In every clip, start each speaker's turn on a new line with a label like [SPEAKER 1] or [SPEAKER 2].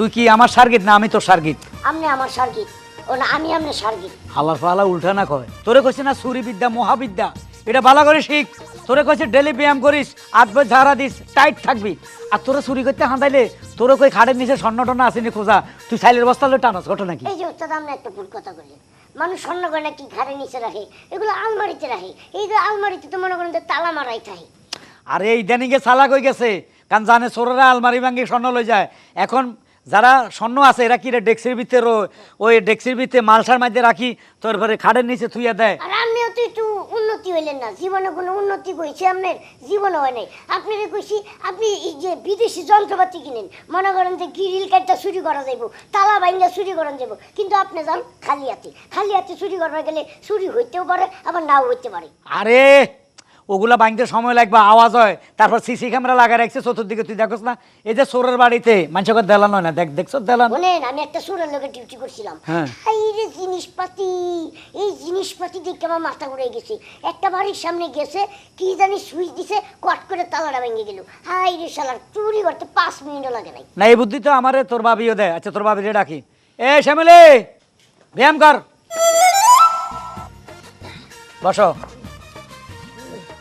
[SPEAKER 1] তুই কি আমার সার্গিত না আমি তোর সার্গিত?
[SPEAKER 2] আপনি আমার সার্গিত। ও না আমি আপনার সার্গিত।
[SPEAKER 1] হালার ফালা উল্টা না কয়। তোরে কইছে না সুরি বিদ্যা মহাবিদ্যা। এটা ভালো করে শিখ। তোরে কইছে ডেলি ব্যায়াম করিস আধবার ঝাড়া দিস টাইট থাকবি। আর তোরা চুরি করতে হাঁদাইলে তোর কই খাড়ের নিচে স্বর্ণ টন্ন আসেনি খোঁজা। তুই সাইলের বস্তা লো টানাস ঘটনা কি?
[SPEAKER 2] এই যে ওস্তাদ আপনি একটা ভুল কথা বললেন মানুষ স্বর্ণ গয়না কি ঘাড়ে নিচে রাখে? এগুলো আলমারিতে রাখে। এই যে আলমারিতে তো মনে করেন যে তালা মারাই থাকে।
[SPEAKER 1] আরে ইদানিংয়ে চালাক হয়ে গেছে? কারণ জানে চোরেরা আলমারি ভাঙ্গি স্বর্ণ লই যায়। এখন যারা স্বর্ণ আছে এরা কি রে ডেক্সির ভিতরে ওই ডেক্সির ভিতরে মালসার মধ্যে রাখি তোর ঘরে খাড়ের নিচে থুইয়া দেয়?
[SPEAKER 2] আর আপনিও তো একটু উন্নতি হইলেন না জীবনে কোনো উন্নতি কইছে আপনার জীবন হয় নাই। আপনি কইছি আপনি এই যে বিদেশি যন্ত্রপাতি কিনেন মনে করেন যে গিরিল কাটটা চুরি করা যাইব তালা বাইঙ্গা চুরি করা যাইব কিন্তু আপনি যান খালি হাতে। খালি হাতে চুরি করবার গেলে চুরি হইতেও পারে আবার নাও হইতে পারে।
[SPEAKER 1] আরে ওগুলা ভাঙতে সময় লাগবে আওয়াজ হয় তারপর সিসি ক্যামেরা লাগা রাখছে চতুর্দিকে তুই দেখোস না। এই যে চোরের বাড়িতে মানুষকে দেলান হয় না দেখ দেখছ দেলান?
[SPEAKER 2] আমি একটা সুরের লোকে ডিউটি করছিলাম।
[SPEAKER 1] হ্যাঁ।
[SPEAKER 2] এই যে জিনিসপাতি এই জিনিসপাতি দেখে আমার মাথা ঘুরে গেছে। একটা বাড়ির সামনে গেছে কি জানি সুইচ দিছে কট করে তালাটা ভেঙে গেল হাই রে শালার চুরি করতে পাঁচ মিনিটও লাগে নাই।
[SPEAKER 1] না এই বুদ্ধি তো আমারে তোর বাবিও দেয়। আচ্ছা তোর বাবিরে ডাকি। এ শ্যামিলি ব্যায়াম কর। বসো।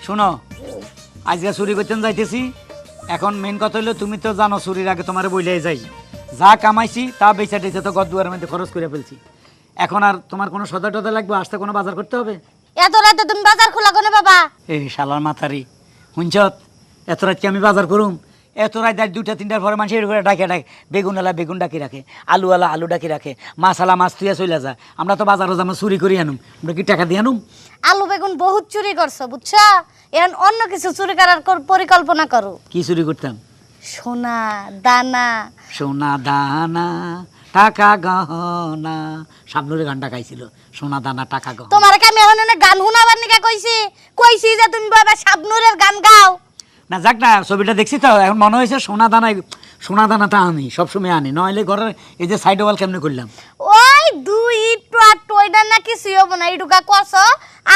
[SPEAKER 1] শুনো আজকে চুরি করতেন যাইতেছি। এখন মেন কথা হলো তুমি তো জানো চুরির আগে তোমার বইলেই যাই। যা কামাইছি তা বেচা টেচা তো গদুয়ার মধ্যে খরচ করে ফেলছি। এখন আর তোমার কোনো সদা টদা লাগবে? আসতে কোনো বাজার করতে হবে?
[SPEAKER 3] এত রাতে তুমি বাজার খোলা কোনো বাবা?
[SPEAKER 1] এই শালার মাথারি। হুঞ্চত এত রাত কি আমি বাজার করুম? এত রাত রাত দুইটা তিনটার পরে মানুষ এরকম ডাকে ডাকে। বেগুনওয়ালা বেগুন ডাকি রাখে আলুওয়ালা আলু ডাকি রাখে মাছালা মাছ তুইয়া চলে যা আমরা তো বাজারও যাব চুরি করি আনুম। আমরা কি টাকা দিয়ে আনুম?
[SPEAKER 3] আলু বেগুন বহুত চুরি করছ বুঝছ? এখন অন্য কিছু চুরি করার কর- পরিকল্পনা করো।
[SPEAKER 1] কি চুরি করতাম?
[SPEAKER 3] সোনা দানা।
[SPEAKER 1] সোনা দানা টাকা গহনা। সামনের গানটা গাইছিল সোনা দানা টাকা গহনা।
[SPEAKER 3] তোমার কি আমি এখন গান শুনাবার নিকা কইছি? কইছি যে তুমি বাবা শাবনুরের গান গাও।
[SPEAKER 1] না যাক না ছবিটা দেখছি তো এখন মনে হয়েছে সোনা দানা সোনা দানাটা আনি সবসময় আনি নইলে ঘরের এই যে সাইড ওয়াল কেমনে করলাম?
[SPEAKER 3] ওই দুই টুয়া টয়ডা না কিছুই হব না ইটুকা করছ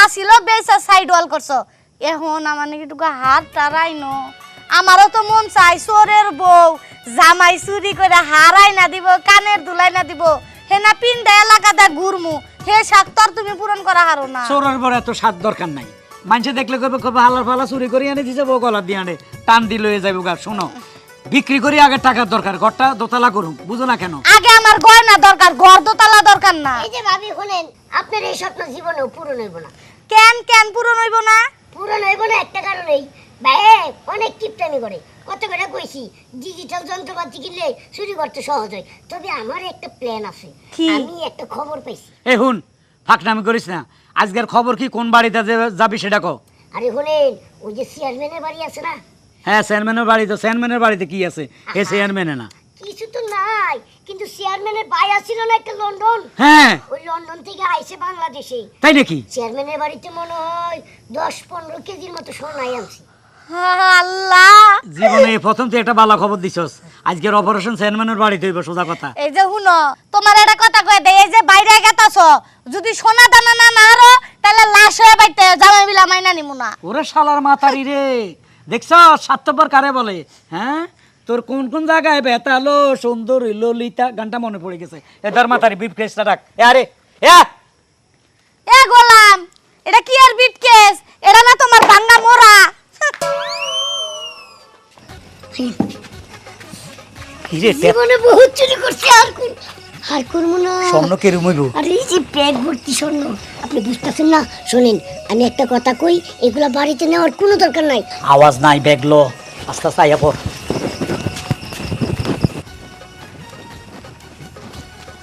[SPEAKER 3] আসিল বেসা সাইড ওয়াল করছ। এখন আমার নাকি টুকা হাত ন। আমারও তো মন চাই চোরের বউ জামাই চুরি করে হারাই না দিব কানের দুলাই না দিব। হে না পিন্ডা এলাকাতে ঘুরমু হে শাক তোর তুমি পূরণ করা হারো না।
[SPEAKER 1] চোরের বড় এত স্বাদ দরকার নাই। মানুষে দেখলে কবে কবে হালার ফালা চুরি করে এনে দিছে বউ গলা দিয়ে আনে। টান দি লয়ে যাব গা শোনো। বিক্রি করি আগে টাকার দরকার ঘরটা দোতলা করুন বুঝো না কেন?
[SPEAKER 3] আগে আমার গয়না দরকার ঘর দোতলা দরকার না।
[SPEAKER 2] এই যে ভাবি শুনেন আপনার এই স্বপ্ন জীবনেও পূরণ হইব না।
[SPEAKER 3] কেন কেন পূরণ হইব না?
[SPEAKER 2] পূরণ হইব না একটা কারণেই। ভাই অনেক কিপটামি করে। কত করে কইছি ডিজিটাল যন্ত্রপাতি কিনলে চুরি করতে সহজ হয়। তবে আমার একটা প্ল্যান আছে। আমি একটা খবর পাইছি।
[SPEAKER 1] এ হুন ফাঁকনামি করিস না। আজকের খবর কি? কোন বাড়িতে যাবি সেটা কো
[SPEAKER 2] আরে হলেন ওই যে চেয়ারম্যানের বাড়ি আছে না?
[SPEAKER 1] হ্যাঁ চেয়ারম্যানের বাড়ি তো চেয়ারম্যানের বাড়িতে কি আছে? এ চেয়ারম্যানে না।
[SPEAKER 2] কিছু তো নাই কিন্তু চেয়ারম্যানের ভাই আছিল না একটা লন্ডন।
[SPEAKER 1] হ্যাঁ।
[SPEAKER 2] ওই লন্ডন থেকে আইছে বাংলাদেশে।
[SPEAKER 1] তাই নাকি?
[SPEAKER 2] চেয়ারম্যানের বাড়িতে মনে হয় দশ পনেরো কেজির মতো সোনাই আনছি।
[SPEAKER 3] আল্লাহ।
[SPEAKER 1] জীবনে প্রথম তুই একটা ভালো খবর দিছস। আজকের অপারেশন চেয়ারম্যানের বাড়িতে হইব সোজা কথা।
[SPEAKER 3] এই যে তোমার একটা কথা কয়ে দেয় এই যে বাইরে গেতাছ যদি সোনা দানা না তাহলে লাশ হয়ে বাইতে জামাই বিলা মাইনা নিমু না।
[SPEAKER 1] ওরে শালার মাতারি রে। দেখছ স্বার্থপর কারে বলে? হ্যাঁ? তোর কোন কোন জায়গায় বেতালো সুন্দরী ললিতা গানটা মনে পড়ে গেছে। এদার মাতারি বিপ কেসটা রাখ। এ আরে এ
[SPEAKER 3] এ গোলাম এটা কি আর বিট কেস এটা না তোমার ভাঙ্গা মোরা।
[SPEAKER 2] জীবনে বহুত চুরি করছি আর কোন আর করব না।
[SPEAKER 1] স্বর্ণ কে রুমইব
[SPEAKER 2] আর এই যে ব্যাগ ভর্তি স্বর্ণ আপনি বুঝতেছেন না? শোনেন আমি একটা কথা কই এগুলা বাড়িতে নেওয়ার কোনো দরকার নাই।
[SPEAKER 1] আওয়াজ নাই ব্যাগলো আস্তে আস্তে আইয়া পর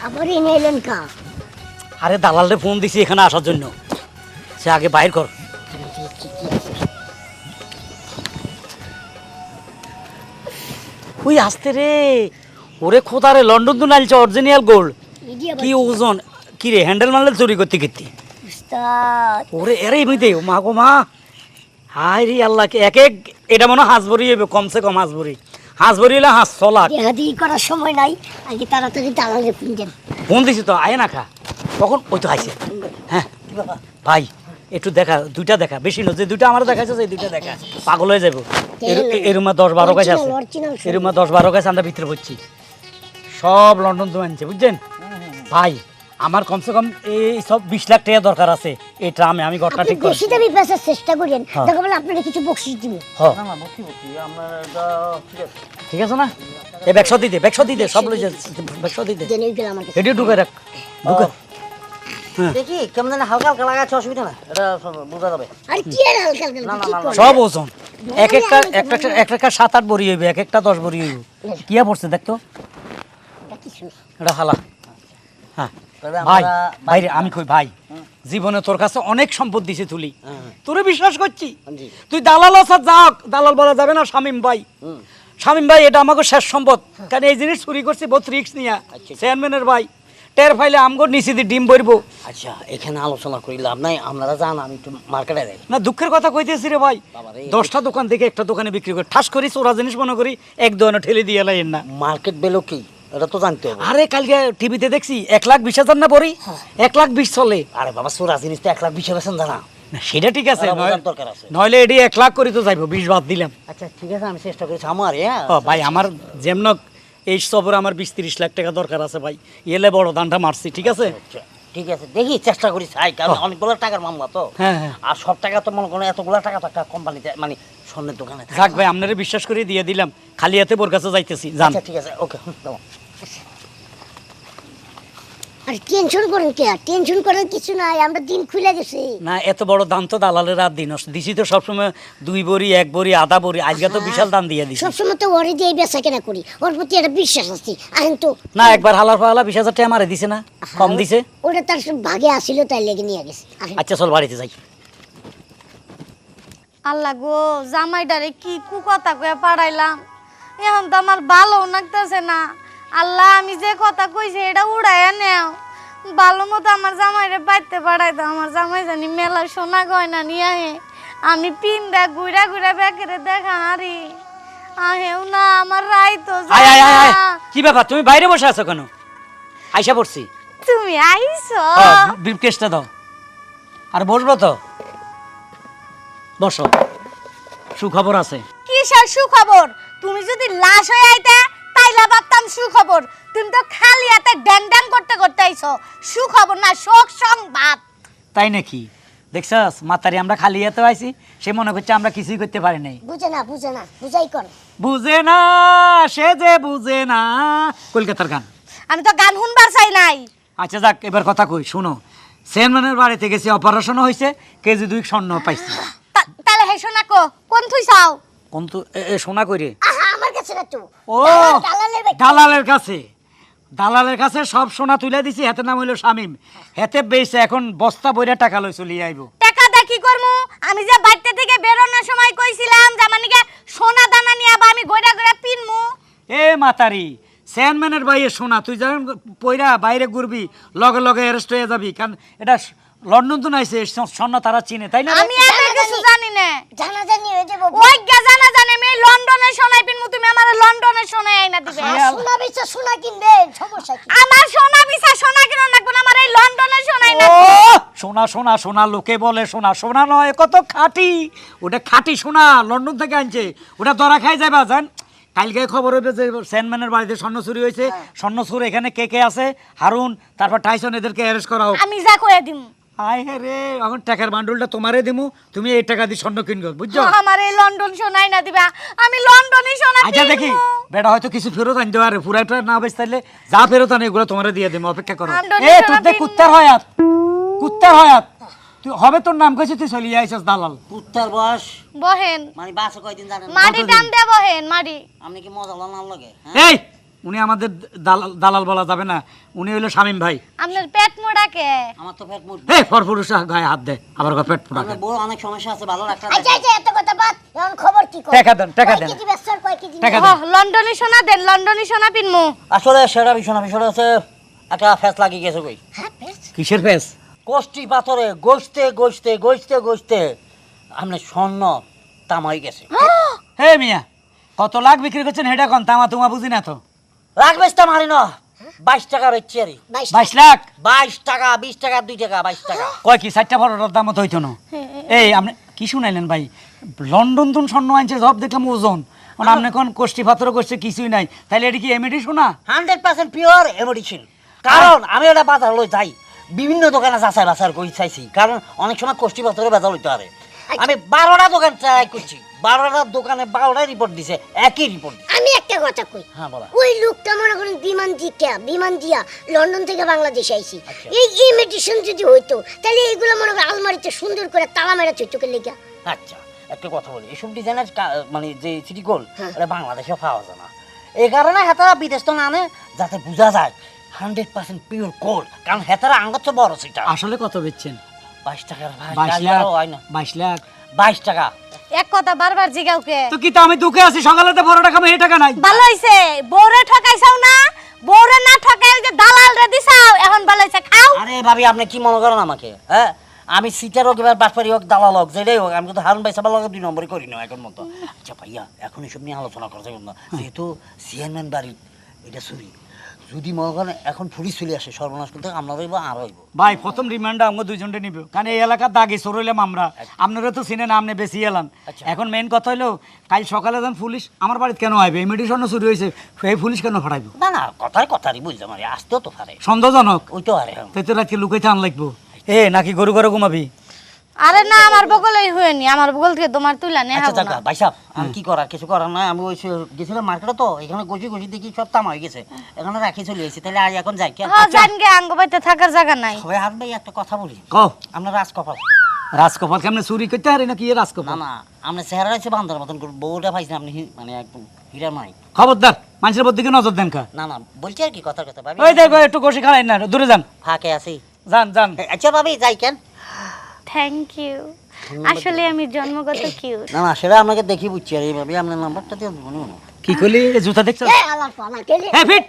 [SPEAKER 2] আবার এনে এলেন কা?
[SPEAKER 1] আরে দালালরে ফোন দিছি এখানে আসার জন্য। সে আগে বাইর কর। ওই আসতে রে। ওরে খোদা রে লন্ডন তো নাইলছে অরিজিনাল গোল্ড কি ওজন কি রে হ্যান্ডেল মারলে চুরি করতে করতে। ওরে এরে এমনিতে মা গো মা। হাই রে আল্লাহ কে এক এক এটা মনে হাঁস ভরি হইবে কমসে কম হাঁস ভরি হাঁস ভরি হলে হাঁস ছলাক
[SPEAKER 2] দেহাদিহি করার সময় নাই আগে তাড়াতাড়ি দালালে ফোন দেন।
[SPEAKER 1] ফোন দিছি তো আয় না খা। কখন? ওই তো আইছে। হ্যাঁ ভাই। একটু দেখা দুইটা দেখা বেশি না যে দুইটা আমার দেখাচ্ছে সেই দুইটা দেখা। পাগল হয়ে যাব এরুমা দশ বারো গাছ আছে। এরুমা দশ বারো গাছ আমরা ভিতরে পড়ছি। সব লন্ডন তো আনছে বুঝছেন? ভাই আমার কমসে কম এই সব বিশ লাখ টাকা দরকার আছে। এই ট্রামে আমি ঘরটা ঠিক করে
[SPEAKER 2] বেশি দামি বেচার চেষ্টা করেন।
[SPEAKER 1] হ্যাঁ।
[SPEAKER 2] দেখা বলে আপনারা কিছু বকশিস দিবে।
[SPEAKER 1] হ
[SPEAKER 4] না না বসি বসি আমরা ঠিক আছে।
[SPEAKER 1] ঠিক আছে না? এই ব্যাগশো দিতে ব্যাগশো দিতে সব লই ব্যাগশো দিতে এটি ঢুকে রাখ। ঢুকে
[SPEAKER 4] দেখি কেমন জানি হালকা হালকা লাগাচ্ছে অসুবিধা না। এটা বোঝা যাবে।
[SPEAKER 2] আর কি আর হালকা হালকা?
[SPEAKER 1] সব ওজন। এক একটা একটা একটা- সাত আট বড়ি হইবে এক একটা দশ বড়ি হইব। কিয়া পড়ছে দেখতো
[SPEAKER 2] এটা
[SPEAKER 1] এটা হালা। হ্যাঁ। ভাই ভাই রে, আমি কই ভাই। জীবনে তোর কাছে অনেক সম্পদ দিছে তুলি।
[SPEAKER 4] হ্যাঁ।
[SPEAKER 1] তোরে বিশ্বাস করছি। তুই দালাল আসার যা দালাল বলা যাবে না শামিম ভাই। শামিম ভাই এটা আমাকে শেষ সম্পদ। কারণ এই জিনিস চুরি করছি বহুত রিক্স নিয়া। চেয়ারম্যানের ভাই। টের ফাইলে আমগো নিচে দিয়ে ডিম বইব
[SPEAKER 4] আচ্ছা এখানে আলোচনা করি লাভ নাই আপনারা জান আমি একটু মার্কেটে যাই।
[SPEAKER 1] না দুঃখের কথা কইতেছি রে ভাই দশটা দোকান থেকে একটা দোকানে বিক্রি করে ঠাস করি চোরা জিনিস মনে করি এক দোকানে ঠেলে দিয়ে লাইন না।
[SPEAKER 4] মার্কেট ভ্যালু কি? এটা তো জানতে হবে।
[SPEAKER 1] আরে কালকে টিভিতে দেখছি এক লাখ বিশ হাজার না বড়ি এক লাখ বিশ চলে।
[SPEAKER 4] আরে বাবা সোরা জিনিস তো এক লাখ বিশ হাজার জানা
[SPEAKER 1] সেটা ঠিক আছে। নইলে এটি এক লাখ করি তো যাইবো বিশ বাদ দিলাম।
[SPEAKER 4] আচ্ছা ঠিক আছে আমি চেষ্টা করেছি আমার হ্যাঁ।
[SPEAKER 1] ভাই আমার যেমন এই সফরে আমার বিশ তিরিশ লাখ টাকা দরকার আছে ভাই। এলে বড় দানটা মারছি ঠিক আছে?
[SPEAKER 4] আচ্ছা, ঠিক আছে দেখি চেষ্টা করি চাই কারণ অনেকগুলো টাকার মামলা তো।
[SPEAKER 1] হ্যাঁ, হ্যাঁ।
[SPEAKER 4] আর সব টাকা তো মনে করেন এতগুলো টাকা তো একটা কোম্পানিতে মানে স্বর্ণের দোকানে থাক।
[SPEAKER 1] ভাই আপনারা বিশ্বাস করে দিয়ে দিলাম। খালি হাতে বোর কাছে যাইতেছি জান
[SPEAKER 4] আচ্ছা ঠিক আছে ওকে
[SPEAKER 2] আর টেনশন করেন কে? টেনশন করার কিছু নাই আমরা দিন খুলে গেছি
[SPEAKER 1] না এত বড় দাম তো দালালের রাত দিন দিছি তো সবসময় দুই বড়ি এক বড়ি আধা বড়ি আজকে তো বিশাল দাম দিয়ে দিছি।
[SPEAKER 2] সবসময় তো ওরে দিয়ে বেচা কেনা করি। ওর প্রতি একটা বিশ্বাস আছে। আহেন তো
[SPEAKER 1] না একবার হালার ফালা বিশ হাজার টাকা মারে দিছে না? কম দিছে?
[SPEAKER 2] ওটা তার ভাগে আসিল তাই লেগে নিয়ে গেছে।
[SPEAKER 1] আচ্ছা চল বাড়িতে যাই।
[SPEAKER 3] আল্লাহ গো জামাইটারে কি কুকথা কয়ে পাড়াইলাম? এখন তো আমার ভালো লাগতেছে না। আল্লাহ আমি যে কথা কইছি এটা উড়াইয়া নেও। ভালো মতো আমার জামাইরে বাইতে পাড়াই দাও। আমার জামাই জানি মেলা সোনা গয়না নিয়ে আহে। আমি পিনটা ঘুরা ঘুরা ব্যাকেরে দেখা হারি। আহেও না আমার রাই তো
[SPEAKER 1] আয় আয় আয় আয়। কি ব্যাপার তুমি বাইরে বসে আছো কেন? আইসা পড়ছি।
[SPEAKER 3] তুমি আইছো
[SPEAKER 1] ব্রিফকেসটা দাও। আর বসবো তো? বসো। সুখবর আছে।
[SPEAKER 3] কিসের সুখবর? তুমি যদি লাশ হয়ে আইতে ভাবতাম সুখবর। তুমি তো খালি হাতে ড্যাং ড্যাং করতে করতে আইছো। সুখবর না শোক সংবাদ।
[SPEAKER 1] তাই নাকি? দেখছাস মাতারি আমরা খালি হাতে আইছি সে মনে করছে আমরা কিছুই করতে পারি নাই।
[SPEAKER 2] বুঝে না বুঝে না বুঝাই কর।
[SPEAKER 1] বুঝে না সে যে বুঝে না। কলকাতার গান।
[SPEAKER 3] আমি তো গান শুনবার চাই নাই।
[SPEAKER 1] আচ্ছা যাক এবার কথা কই শুনো। চেয়ারম্যানের বাড়িতে গেছি অপারেশনও হয়েছে কেজি দুই স্বর্ণ পাইছি।
[SPEAKER 3] তাহলে হে শোনা কো কোন থুই চাও?
[SPEAKER 1] কোন তো এ- সোনা
[SPEAKER 2] আমার কাছে না তো
[SPEAKER 1] ও
[SPEAKER 2] দালালের
[SPEAKER 1] কাছে। দালালের কাছে সব সোনা তুলে দিছি হাতে নাম হইল শামিম। হেতে বেইছে এখন বস্তা বইরা টাকা লই চলিয়ে আইব।
[SPEAKER 3] টাকা দেখি করমু? আমি যে বাড়িতে থেকে বেরোনোর সময় কইছিলাম যে আমার নিকে সোনা দানা নিয়ে আবার আমি গইরা গইরা পিনমু।
[SPEAKER 1] এ মাতারি চেয়ারম্যানের বাইরে সোনা তুই যখন পয়রা বাইরে ঘুরবি লগে লগে অ্যারেস্ট হয়ে যাবি কারণ এটা স- লন্ডন তো নাইছে স- স্বর্ণ তারা চিনে তাই না
[SPEAKER 3] আমি এত কিছু জানি। না।
[SPEAKER 2] জানা জানি হয়ে যাব
[SPEAKER 3] ওই গা জানা জানে আমি লন্ডনে সোনাই পিনমু তুমি আমার লন্ডনে সোনাই আইনা দিবে।
[SPEAKER 2] সোনা বেচা সোনা কিনবেন সমস্যা কি?
[SPEAKER 3] আমার সোনা বিছা সোনা কেন লাগবে না আমার এই লন্ডনে সোনাই না
[SPEAKER 1] সোনা সোনা সোনা লোকে বলে সোনা সোনা নয় কত খাঁটি। ওটা খাঁটি সোনা লন্ডন থেকে আনছে। ওটা দরা খাই যাবা জান কালকে খবর হইবে যে চেয়ারম্যানের বাড়িতে স্বর্ণ চুরি হয়েছে। স্বর্ণ চুর এখানে কে কে আছে? হারুন তারপর টাইসন এদেরকে অ্যারেস্ট করা হোক।
[SPEAKER 3] আমি যা কয়ে দিম।
[SPEAKER 1] আয় হে রে এখন টাকার বান্ডুলটা তোমারে দিমু তুমি এই টাকা দিয়ে স্বর্ণ কিনবে বুঝছ?
[SPEAKER 3] আমার লন্ডন সোনাই না দিবা আমি লন্ডনে সোনা
[SPEAKER 1] আচ্ছা দেখি বেটা হয়তো কিছু ফেরত আনতে পারে পুরাটা না বেশ তাহলে যা ফেরত আনে এগুলো তোমারে দিয়ে দেবো অপেক্ষা করো।
[SPEAKER 3] আন্দোলন
[SPEAKER 1] এ
[SPEAKER 3] ছাড়া
[SPEAKER 1] তোর দেখ কুত্তার হয়াত কুত্তার হয়াত তুই হবে তোর নাম কইছিস তুই চলিয়ে আইসস দালাল।
[SPEAKER 3] বহেন।
[SPEAKER 4] মানে বাসে কয়দিন জানেন না?
[SPEAKER 3] মাটি দে বহেন মাটি
[SPEAKER 4] আপনি কি মজা লন লাগে হ্যাঁ?
[SPEAKER 1] এই উনি আমাদের দালাল দালাল বলা যাবে না। উনি হইল শামিম ভাই।
[SPEAKER 3] আপনার পেট মোড়াকে।
[SPEAKER 4] আমার তো পেট মুট
[SPEAKER 1] এই ফরফরুষা গায়ে হাত দে। আবার গা পেট
[SPEAKER 4] আপনার বড় অনেক সমস্যা আছে ভালো রাখতে
[SPEAKER 2] আচ্ছা আচ্ছা এত কথা বাদ। এখন খবর কি কর
[SPEAKER 1] টাকা দেন, টাকা দেন।
[SPEAKER 2] কেজি বেচার কয় কেজি
[SPEAKER 1] টাকা দেন।
[SPEAKER 3] লন্ডনে সোনা দেন লন্ডনে সোনা পিনমু।
[SPEAKER 4] আসলে সেটা বিষয় না বিষয়টা হচ্ছে একটা ফ্যাস লাগিয়ে গেছে কই।
[SPEAKER 2] হ্যাঁ বেশ
[SPEAKER 1] কিসের ফেস?
[SPEAKER 4] কোষ্টি পাথরে গসতে গসতে গসতে গসতে আপনি স্বর্ণ তামাই গেছে।
[SPEAKER 1] হে মিয়া কত লাখ বিক্রি করছেন হেটা কোন? তামা তোমা বুঝি না তো।
[SPEAKER 4] রাখবে তা মারি না বাইশ টাকা রয়েছে আরে
[SPEAKER 2] বাইশ
[SPEAKER 1] লাখ?
[SPEAKER 4] বাইশ টাকা বিশ টাকা দুই টাকা বাইশ টাকা।
[SPEAKER 1] কয় কি চারটা বড়টার দাম হইতো না? এই আপনি কি শুনাইলেন ভাই? লন্ডন তুন স্বর্ণ আনছে সব দেখলাম ওজন। আপনি কোন কোষ্ঠী পাথরও করছে কিছুই নাই। তাহলে এটা কি এমএডি শোনা?
[SPEAKER 4] হান্ড্রেড পার্সেন্ট পিওর এমডিসিন কারণ আমি ওটা বাজার লই যাই। বিভিন্ন দোকানে যাচাই বাছার করে চাইছি। কারণ অনেক সময় কোষ্ঠী পাথরে বেজাল হইতে পারে। আমি বারোটা দোকান চাই করছি। বারোটা দোকানে বারোটা রিপোর্ট দিছে একই রিপোর্ট
[SPEAKER 2] আমি একটা কথা কই।
[SPEAKER 4] হ্যাঁ বলা।
[SPEAKER 2] ওই লোকটা মনে করেন বিমান দিয়া বিমান দিয়া লন্ডন থেকে বাংলাদেশে আইছি।
[SPEAKER 4] আচ্ছা।
[SPEAKER 2] এই মেডিসিন যদি হইতো তাহলে এইগুলো মনে করেন আলমারিতে সুন্দর করে তালা মেরা চৈতকে লেগা।
[SPEAKER 4] আচ্ছা একটা কথা বলি এসব ডিজাইনের মানে যে সিটি গোল
[SPEAKER 2] হ্যাঁ।
[SPEAKER 4] এটা বাংলাদেশে পাওয়া যায় না। এই কারণে হেতারা বিদেশ তো না আনে যাতে বোঝা যায় হান্ড্রেড পার্সেন্ট পিওর গোল্ড কারণ হেতারা আঙ্গত বড় সেটা।
[SPEAKER 1] আসলে কত বেচছেন?
[SPEAKER 4] বাইশ টাকার ভাই
[SPEAKER 1] বাইশ লাখ। বাইশ
[SPEAKER 4] টাকা।
[SPEAKER 3] এক কথা বারবার জিগাওকে
[SPEAKER 1] তো কি তো আমি দুঃখে আছি? সকালে তো বড় টাকা এই টাকা নাই?
[SPEAKER 3] ভালো হইছে। বউরে ঠকাইছাও না? বউরে না ঠকাই যে দালাল রে দিছাও এখন ভালো হইছে খাও।
[SPEAKER 4] আরে ভাবি আপনি কি মনে করেন আমাকে হ্যাঁ? আমি সিটার হোক এবার বাটপারি হোক দালাল হোক যেটাই হোক আমি কিন্তু হারুন ভাই সাবার লগে দুই নম্বরই করি না এখন মতো। আচ্ছা ভাইয়া এখন এসব নিয়ে আলোচনা করতে না। যেহেতু চেয়ারম্যান বাড়ি এটা চুরি যদি মনে করেন এখন পুলিশ চলে আসে সর্বনাশ করতে আমরা হইব আর হইব
[SPEAKER 1] ভাই প্রথম রিমান্ডটা আমরা দুইজনটা নিব। কারণ এই এলাকার দাগে সর হইলাম আমরা। আপনারা তো চিনেন আপনি বেশি এলাম।
[SPEAKER 4] আচ্ছা।
[SPEAKER 1] এখন মেন কথা হলো কাল সকালে যখন পুলিশ আমার বাড়িতে কেন আইবে? এই মেডিসনও চুরি হয়েছে এই পুলিশ কেন ফাটাইব?
[SPEAKER 4] না না কথার কথারই বুঝলাম আরে আসতেও তো পারে।
[SPEAKER 1] সন্দেহজনক?
[SPEAKER 4] ওই তো আরে হ্যাঁ।
[SPEAKER 1] তাই তো রাতকে লুকাইতে আন লাগবো। এ নাকি গরু ঘরে ঘুমাবি?
[SPEAKER 3] আরে না আমার বগলেই হয়নি আমার বগল থেকে তোমার তুইলা নে
[SPEAKER 4] আচ্ছা
[SPEAKER 3] না।
[SPEAKER 4] ভাই সাহেব আমি কি করার? কিছু করার নাই আমি ওই গেছিলাম মার্কেটে তো এখানে গজি গজি দেখি সব তামা হয়ে গেছে। এখানে রাখি চলে এসেছি তাহলে আজ এখন যাই কেন
[SPEAKER 3] হ্যাঁ জান গে আঙ্গ বাইতে থাকার জায়গা নাই।
[SPEAKER 4] সবাই হাত ভাই একটা কথা বলি।
[SPEAKER 1] কও।
[SPEAKER 4] আমরা রাজকপাল।
[SPEAKER 1] রাজকপাল কেমনে চুরি করতে হারি নাকি এ
[SPEAKER 4] না
[SPEAKER 1] রাজকপাল?
[SPEAKER 4] না আপনি চেহারা আছে বান্ধর মতন করে বউটা পাইছেন আপনি মানে একদম হীরা নাই
[SPEAKER 1] খবরদার মানুষের প্রতি দিকে নজর দেন কা
[SPEAKER 4] না না বলছি আর কি কথার কথা ভাবি।
[SPEAKER 1] ওই দেখো একটু কষি খালাই না দূরে যান।
[SPEAKER 4] ফাঁকে আছি।
[SPEAKER 1] যান যান।
[SPEAKER 4] আচ্ছা ভাবি যাই কেন?
[SPEAKER 3] থ্যাংক ইউ আসলে আমি জন্মগত কিউট
[SPEAKER 4] না না সেটা আপনাকে দেখি বুঝছি আর এই ভাবি আপনার নাম্বারটা দিয়ে মনে মনে
[SPEAKER 1] কি করলি? জুতা দেখছ?
[SPEAKER 2] এ আলার পালা গেলে।
[SPEAKER 1] হ্যাঁ ফিট।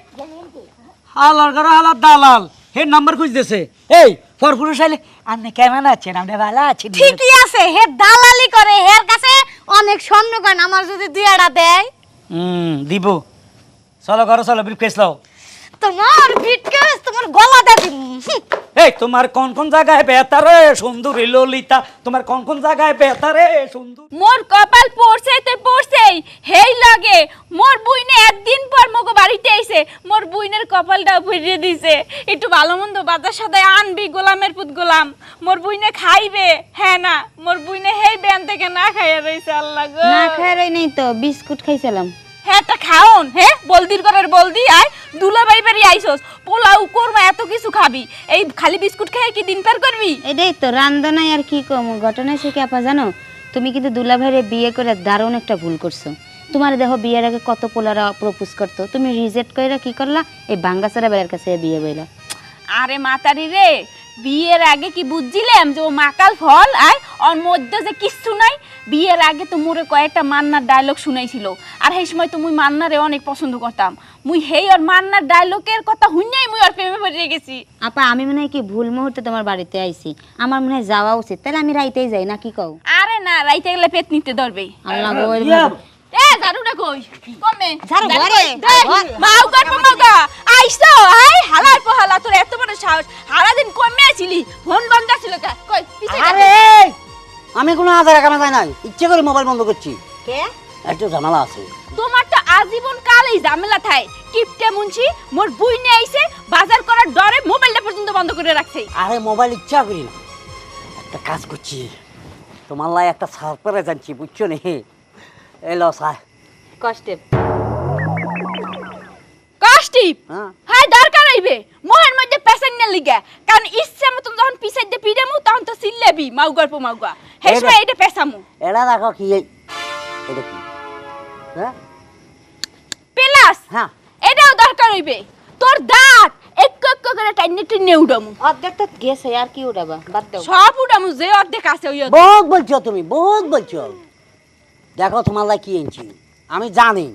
[SPEAKER 1] হালার করে হালার দালাল। হে নাম্বার খুঁজতেছে। এই ফরফুরুষ আইলে আপনি কেমন আছেন? আপনি ভালো আছেন?
[SPEAKER 3] ঠিকই আছে হে দালালি করে। হের কাছে অনেক স্বর্ণ করেন আমার যদি দুই আড়া দেয়।
[SPEAKER 1] হুম দিব। চলো ঘরে চলো ব্রিফকেস লাও
[SPEAKER 3] তোমার ভিটকেস তোমার গলাতে দিম। হুম।
[SPEAKER 1] এই তোমার কোন কোন জায়গায় ব্যথা রে সুন্দরী ললিতা? তোমার কোন কোন জায়গায় ব্যথা রে সুন্দর?
[SPEAKER 5] মোর কপাল পড়ছে তো পড়ছেই হেই লাগে। মোর বুইনে একদিন পর মোকে বাড়িতে আইছে মোর বুইনের কপালটা ভরিয়ে দিছে। একটু ভালো মন্দ বাজার সাদায় আনবি গোলামের পুত গোলাম। মোর বুইনে খাইবে হ্যাঁ না মোর বুইনে হেই ব্যান থেকে না খাইয়া রইছে আল্লাহ গো।
[SPEAKER 6] না খাই নেই তো বিস্কুট খাইছিলাম।
[SPEAKER 5] হ্যাঁ তা খাওন হ্যাঁ? বলদির ঘরের বলদি আয় দুলা বাড়ি বাড়ি আইসস। পোলাও কোরমা এত কিছু খাবি। এই খালি বিস্কুট খেয়ে কি দিন পার করবি?
[SPEAKER 6] এটাই তো রান্ধনাই আর কি কম ঘটনা সে কি আপা জানো? তুমি কিন্তু দুলাভাইরে বিয়ে করে দারুণ একটা ভুল করছ। তোমার দেখো বিয়ের আগে কত পোলারা প্রপোজ করতো তুমি রিজেক্ট করে কি করলা? এই বাঙ্গাসারা বেলার কাছে বিয়ে বইলা।
[SPEAKER 5] আরে মাতারি রে বিয়ের আগে কি বুঝছিলাম যে ও মাকাল ফল আর ওর মধ্যে যে কিচ্ছু নাই? বিয়ের আগে তো মোরে কয়েকটা মান্নার ডায়লগ শুনাইছিল। আর সেই সময় তো মুই মান্নারে অনেক পছন্দ করতাম। মুই হেই ওর মান্নার ডায়লগের কথা শুনেই মুই ওর প্রেমে পড়ে গেছি।
[SPEAKER 6] আপা আমি মনে হয় কি ভুল মুহূর্তে তোমার বাড়িতে আইছি। আমার মনে হয় যাওয়া উচিত। তাহলে আমি রাইতেই যাই না কি কও?
[SPEAKER 5] আরে না রাইতে গেলে পেট নিতে ধরবে
[SPEAKER 6] আল্লাহ
[SPEAKER 5] এ ঝাড়ুটা কই? কমে।
[SPEAKER 6] ঝাড়ু ঘরে।
[SPEAKER 5] মাও কর মাওগা আইছো আই হালার পোহালা তোর এত বড় সাহস। দিন কমে আছিলি ফোন বন্ধ ছিল কা। কই পিছে
[SPEAKER 4] আরে আমি কোনো আধার কামে যাই নাই। ইচ্ছে করে মোবাইল বন্ধ করছি।
[SPEAKER 3] কে?
[SPEAKER 4] একটু ঝামেলা আছে।
[SPEAKER 5] তোমার তো আজীবন কাল এই ঝামেলা থাই। কিপটে মুন্সি মোর বুই নিয়ে আইছে বাজার করার ডরে মোবাইলটা পর্যন্ত বন্ধ করে রাখছে।
[SPEAKER 4] আরে মোবাইল ইচ্ছা করি না। একটা কাজ করছি। তোমার লাই একটা সারপ্রাইজ আনছি বুঝছ নি? এলো সাই
[SPEAKER 6] কষ্টে
[SPEAKER 5] কাস্টিপ
[SPEAKER 4] হ্যাঁ।
[SPEAKER 5] দরকার হইবে। মোহের মধ্যে পেশেন্ট না লিগা। কারণ ইচ্ছে মতন যখন পিছাই দিয়ে পিড়ামু তখন তো সিল্লেবি মাউ গল্প মাউগা। হেই এটা পেছামু।
[SPEAKER 4] এটা দেখো কি এটা কি? হ্যাঁ?
[SPEAKER 5] পেলাস
[SPEAKER 4] হ্যাঁ।
[SPEAKER 5] এটাও দরকার হইবে। তোর দাঁত এক এক করে টাইনে টেনে উড়ামু।
[SPEAKER 6] অর্ধেক তো গেছে আর কি উঠাবা বাদ দাও।
[SPEAKER 5] সব উড়ামু যে অর্ধেক আছে ওই
[SPEAKER 4] বহুত বলছো তুমি বহুত বলছো। দেখো তোমার লাই কি এনেছি? আমি জানি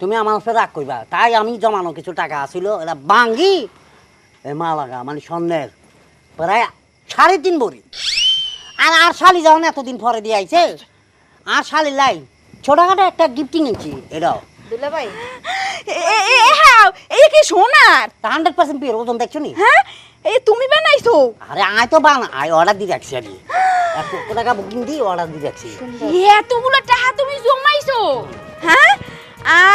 [SPEAKER 4] তুমি আমার সাথে রাগ করবা। তাই আমি জমানো কিছু টাকা আছিল এটা বাঙ্গি এ মা লাগা মানে স্বর্ণের প্রায় সাড়ে তিন বড়ি আর আর শালি যখন এতদিন পরে দিয়ে আইছে আর শালি লাই ছোটখাটো একটা গিফটিং এনেছি এটাও
[SPEAKER 6] দুলাভাই
[SPEAKER 5] এ- এ- এ হ্যাঁ এই কি সোনার?
[SPEAKER 4] হান্ড্রেড পার্সেন্ট পিওর ওজন দেখছ নি?
[SPEAKER 5] হ্যাঁ? এই তুমি বানাইছো?
[SPEAKER 4] আরে আয় তো বানা আয় অর্ডার দিয়ে রাখছি এক লক্ষ টাকা বুকিং দিয়ে অর্ডার দিয়ে রাখছি।
[SPEAKER 5] এতগুলো টাকা তুমি জমাইছো? হ্যাঁ?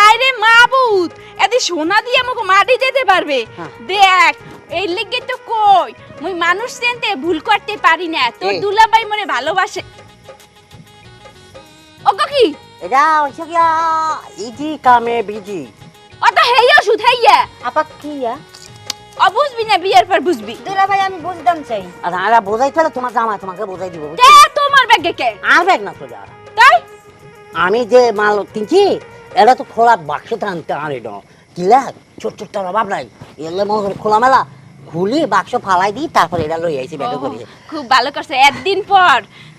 [SPEAKER 5] আরে মাবুত এতে সোনা দিয়ে আমাকে মাটি যেতে পারবে।
[SPEAKER 4] হ্যাঁ।
[SPEAKER 5] দেখ এই লেগে তো কই মুই মানুষ চিনতে ভুল করতে পারি না। তোর। দুলাভাই মনে ভালোবাসে। ওগো কি?
[SPEAKER 4] এটা হচ্ছে ইজি কামে বিজি
[SPEAKER 5] অত ওষুধ হেইয়া।
[SPEAKER 6] আপা কি
[SPEAKER 5] অ বুঝবি না বিয়ের পর বুঝবি।
[SPEAKER 6] দুলা ভাই আমি বুঝতাম চাই।
[SPEAKER 4] আর আরে বোঝাই ফেলো তোমার জামা তোমাকে বোঝাই দিব
[SPEAKER 5] কে? তোমার ব্যাগে কে?
[SPEAKER 4] আর ব্যাগ না চলে আর
[SPEAKER 5] তাই?
[SPEAKER 4] আমি যে মাল কিনছি এটা তো খোলা বাক্স টানতে আনি এটা কিলা ছোট ছোট অভাব নাই। এলে মনে খোলা মেলা খুলি বাক্স ফালাই দিই তারপরে এটা লই আইছি ব্যাগে করে
[SPEAKER 5] খুব ভালো করছ। একদিন পর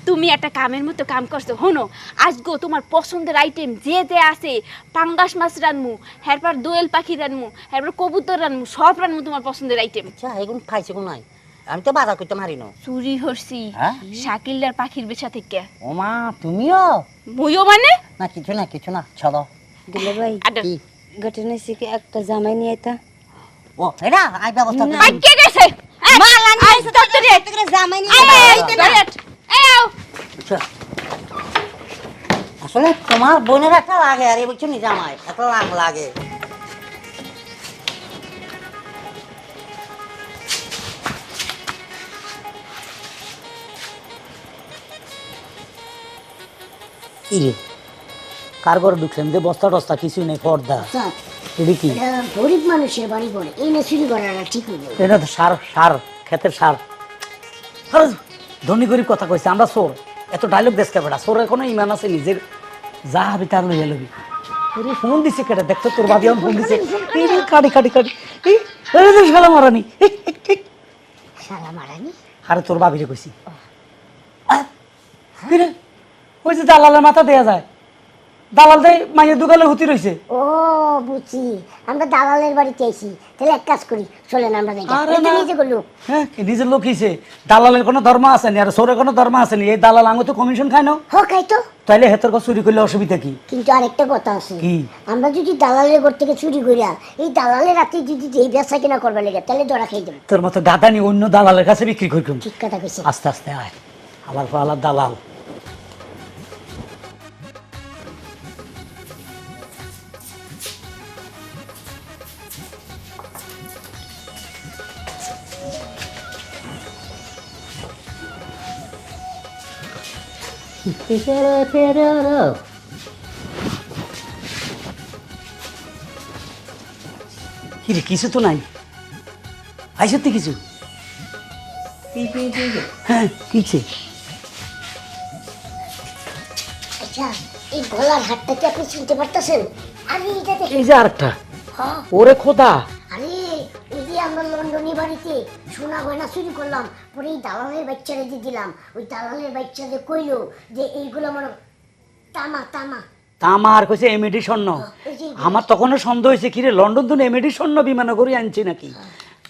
[SPEAKER 5] তুমি একটা কামের মতো কাম করছ। হনো আজগো তোমার পছন্দের আইটেম যে যে আছে পাঙ্গাস মাছ রানমু এরপর দোয়েল পাখি রানমু এরপর কবুতর রানমু সব রানমু তোমার পছন্দের আইটেম
[SPEAKER 4] আচ্ছা এগুলো খাইছে কোন নাই? আমি তো বাজার করতে মারি না।
[SPEAKER 5] চুরি হরছি
[SPEAKER 4] হ্যাঁ?
[SPEAKER 5] শাকিলদার পাখির বেচা থেকে।
[SPEAKER 4] ওমা তুমিও?
[SPEAKER 5] বইও মানে?
[SPEAKER 4] না কিছু না কিছু না চলো।
[SPEAKER 6] দুলা ভাই ঘটনা শিখে একটা জামাই নিয়ে আইতা।
[SPEAKER 4] ও এটা আই ব্যবস্থা
[SPEAKER 5] গেছে? মালা। এই আও।
[SPEAKER 4] আচ্ছা। আসলে তোমার বোনের একটা লাগে আরে বুঝছ নি জামাই একটা লাগ লাগে।
[SPEAKER 1] কি রে কার ঘরে ঢুকছেন যে বস্তা টস্তা কিছুই নেই পর্দা। এটা কি?
[SPEAKER 2] গরিব মানুষের বাড়ি পড়ে এই না চুরি ঠিক
[SPEAKER 1] এটা তো সার সার ক্ষেতের সার। ধনী গরিব কথা কইছে আমরা সোর এত ডায়লগ সোরের কোনো ইমান আছে নিজের যা হবি তার লইয়া লবি। ফোন দিছে কেটে দেখতো তোর আমার ফোন দিছে। কাটি কাটি কাটি। এই শালা মারানি।
[SPEAKER 2] শালা মারানি?
[SPEAKER 1] আরে তোর ভাবিরে কইছি? ওই যে দালালের মাথা দেয়া যায়। দালাল দেয় মাইয়ের দোকানে হুতি রইছে
[SPEAKER 2] ও বুঝছি। আমরা দালালের বাড়িতে আইছি। তাহলে এক কাজ করি চলেন আমরা যাই।
[SPEAKER 1] আরে না।
[SPEAKER 2] নিজে করল।
[SPEAKER 1] হ্যাঁ কি নিজের লোক হিসে দালালের কোনো ধর্ম আছে নি আর সোরের কোনো ধর্ম আছে নি। এই দালাল আঙু তো কমিশন খায় না।
[SPEAKER 2] হ খাই তো।
[SPEAKER 1] তাইলে হেতর চুরি করলে অসুবিধা কি?
[SPEAKER 2] কিন্তু আরেকটা কথা আছে।
[SPEAKER 1] কি?
[SPEAKER 2] আমরা যদি দালালের ঘর থেকে চুরি করিয়া এই দালালের রাতে যদি এই ব্যবসা কিনা করবে লেগে তাহলে ধরা খাই দেবে।
[SPEAKER 1] তোর মতো গাদা নি অন্য দালালের কাছে বিক্রি করুন
[SPEAKER 2] ঠিক কথা কইছে।
[SPEAKER 1] আস্তে আস্তে আয়। আবার দালাল। কি রে কিছু তো নাই। আই সত্যি কিছু? হ্যাঁ কিছে
[SPEAKER 2] আচ্ছা এই গলার হাতটা কি আপনি চিনতে পারতেছেন? আরে এটা দেখে
[SPEAKER 1] এই যে আরেকটা। ওরে খোদা।
[SPEAKER 2] বাড়িতে সোনা গয়না চুরি করলাম পরে এই দালালের বাচ্চারে দিয়ে দিলাম। ওই দালালের বাচ্চা যে কইলো যে এইগুলো আমার তামা তামা।
[SPEAKER 1] তামা আর কইছে এমএডি স্বর্ণ। আমার তখনও সন্দেহ হয়েছে কিরে লন্ডন তো এমএডি স্বর্ণ বিমানে করে আনছি নাকি?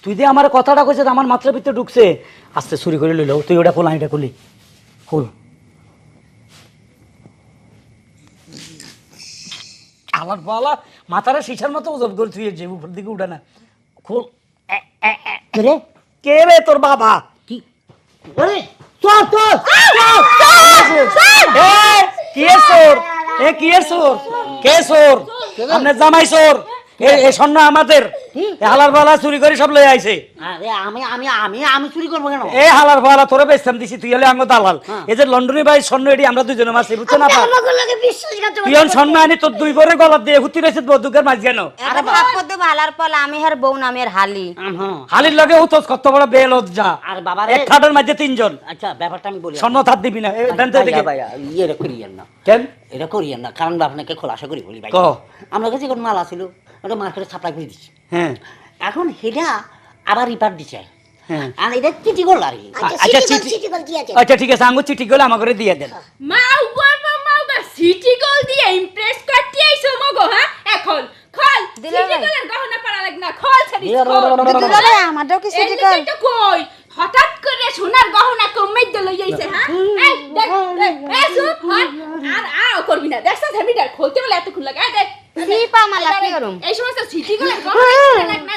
[SPEAKER 1] তুই যে আমার কথাটা কইছে আমার মাত্রা ভিতরে ঢুকছে আস্তে চুরি করে লইল। তুই ওটা খোলা এটা খুলি। খুল। আমার বলা মাথাটা শিশার মতো ওজব করে তুই যে উপর দিকে উঠে না। খুল।
[SPEAKER 4] রে
[SPEAKER 1] কে রে তোর বাবা?
[SPEAKER 4] কি? ওরে চল
[SPEAKER 1] কে সোর? এ কে সোর? কে সোর? আমরা জামাই সোর। এ সন্না আমাদের। হালার বালা চুরি করে সব লই আইছে।
[SPEAKER 4] আরে আমি আমি আমি আমি চুরি করব কেন?
[SPEAKER 1] এ হালার বালা তোরে বেচতাম দিছি তুই হলে আঙ্গ দালাল।
[SPEAKER 4] হ্যাঁ।
[SPEAKER 1] এই যে লন্ডনে ভাই স্বর্ণ এটি আমরা দুজনে মাসি বুঝছ না
[SPEAKER 2] আপনি
[SPEAKER 1] আপা
[SPEAKER 2] আমাকে লাগে বিশ্বাসঘাতকতা
[SPEAKER 1] তুই এখন স্বর্ণ আনি তোর দুই বরের গলার দিয়ে হুতি রয়েছে বন্দুকের মাঝ কেন?
[SPEAKER 6] আরে ভাব করতে ভালার পল আমি হার বউ নামের হালি।
[SPEAKER 4] হ্যাঁ।
[SPEAKER 1] হালির লগে হুতোস কত বড় বেল যা
[SPEAKER 4] আর বাবা
[SPEAKER 1] এক খাটের মাঝে তিনজন।
[SPEAKER 4] আচ্ছা ব্যাপারটা আমি বলি।
[SPEAKER 1] স্বর্ণ থার দিবি না দেন তো।
[SPEAKER 4] ভাইয়া ভাইয়া এটা করিয়েন না।
[SPEAKER 1] কেন?
[SPEAKER 4] এটা করিয়েন না কারণ আপনাকে খোলাসা করি বলি ভাই
[SPEAKER 1] ক।
[SPEAKER 4] আমরা কাছে কোন মাল আছিল ওটা মার্কেটে সাপ্লাই করে দিচ্ছি
[SPEAKER 1] হ্যাঁ।
[SPEAKER 4] এখন হেডা আবার রিপার দিছে।
[SPEAKER 1] হ্যাঁ।
[SPEAKER 4] আর এটা চিঠি গোল আর।
[SPEAKER 2] আচ্ছা
[SPEAKER 1] আচ্ছা, চিঠি-
[SPEAKER 2] গোল কল কি আছে
[SPEAKER 1] আচ্ছা ঠিক আছে আঙ্গুর চিঠি গুলো আমাকে দিয়ে দেন
[SPEAKER 5] মাউ গর্বা মা গা চিঠি গোল দিয়ে ইমপ্রেস করতে আইছো মগো হ্যাঁ? এখন খল
[SPEAKER 6] ভাই।
[SPEAKER 5] গোলের গহনা পড়া লাগ না খল। ছাড়ি।
[SPEAKER 4] দুলা
[SPEAKER 6] কি চিঠি
[SPEAKER 5] গোল? কই হঠাৎ করে সোনার গহনা কমে দিল লইছে হ্যাঁ এই দেখ দেখ, এই সুপ হট আর আর করবি না দেখছ ধমিটার খুলতে বলে এত খুল লাগা দেখ
[SPEAKER 6] কি পা মালা কি করুম
[SPEAKER 5] এই সমস্ত সিটি না। যায়